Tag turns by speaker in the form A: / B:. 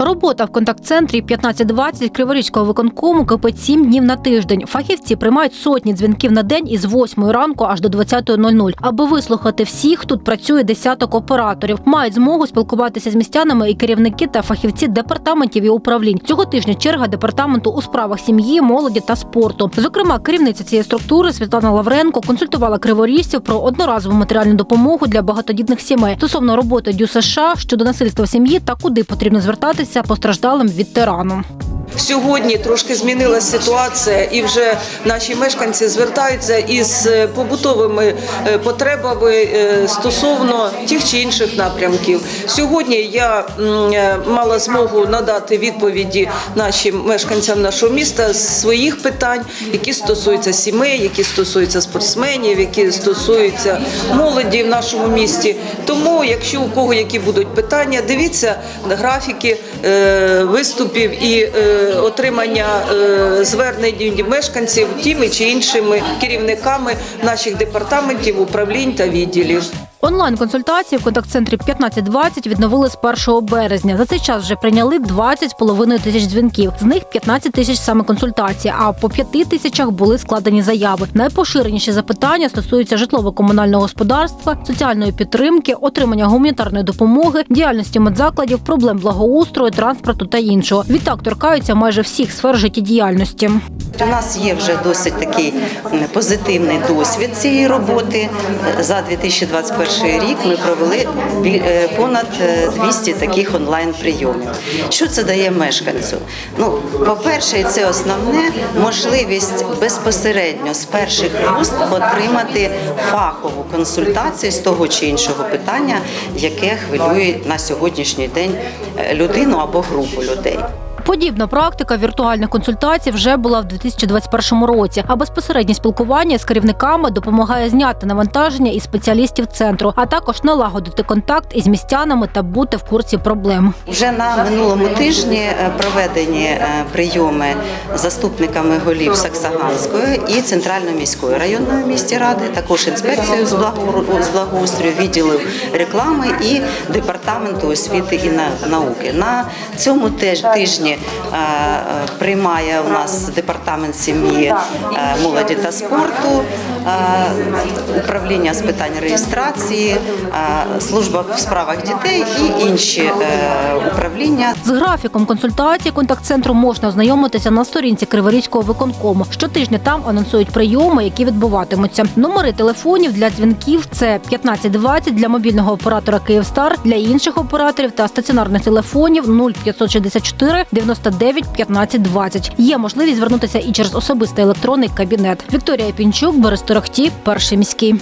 A: Робота в контакт-центрі 1520 Криворізького виконкому кипить 7 днів на тиждень. Фахівці приймають сотні дзвінків на день із 8 ранку аж до 20.00. Аби вислухати всіх, тут працює десяток операторів. Мають змогу спілкуватися з містянами і керівники та фахівці департаментів і управлінь. Цього тижня черга департаменту у справах сім'ї, молоді та спорту. Зокрема, керівниця цієї структури Світлана Лавренко консультувала криворізців про одноразову матеріальну допомогу для багатодітних сімей стосовно роботи ДЮСШ щодо насильства сім'ї та куди потрібно звертатися постраждалим від тирану.
B: Сьогодні трошки змінилася ситуація, і вже наші мешканці звертаються із е, побутовими е, потребами е, стосовно тих чи інших напрямків. Сьогодні я мала змогу надати відповіді нашим мешканцям нашого міста з своїх питань, які стосуються сімей, які стосуються спортсменів, які стосуються молоді в нашому місті. Тому, якщо у кого які будуть питання, дивіться графіки виступів і отримання е, звернень мешканців тими чи іншими керівниками наших департаментів, управлінь та відділів.
A: Онлайн-консультації в контакт-центрі 1520 відновили з 1 березня. За цей час вже прийняли 20,5 тисяч дзвінків. З них 15 тисяч саме консультації, а по 5 тисячах були складені заяви. Найпоширеніші запитання стосуються житлово-комунального господарства, соціальної підтримки, отримання гуманітарної допомоги, діяльності медзакладів, проблем благоустрою, транспорту та іншого. Відтак торкаються майже всіх сфер життєдіяльності.
C: У нас є вже досить такий позитивний досвід цієї роботи. За 2021 рік ми провели е, понад е, 200 таких онлайн прийомів. Що це дає мешканцю? Ну, по-перше, це основне можливість безпосередньо з перших вуст отримати фахову консультацію з того чи іншого питання, яке хвилює на сьогоднішній день е, людину або групу людей.
A: Подібна практика віртуальних консультацій вже була в 2021 році. А безпосереднє спілкування з керівниками допомагає зняти навантаження із спеціалістів центру, а також налагодити контакт із містянами та бути в курсі проблем.
C: Вже на минулому тижні е, проведені е, прийоми заступниками голів Саксаганської і центральної міської районної місті ради, також інспекцією з благоу- з благоустрою, відділів реклами і департаменту освіти і на- науки. На цьому теж тижні е, е, приймає у нас департамент сім'ї, е, молоді та спорту, е, управління з питань реєстрації, служба в справах дітей і інші управління.
A: З графіком консультацій контакт-центру можна ознайомитися на сторінці Криворізького виконкому. Щотижня там анонсують прийоми, які відбуватимуться. Номери телефонів для дзвінків це 1520 для мобільного оператора Київстар, для інших операторів та стаціонарних телефонів 0564 99 15 20. Є можливість звернутися і через особистий електронний кабінет. Вікторія Пінчук, Борис Торохті, перший міський.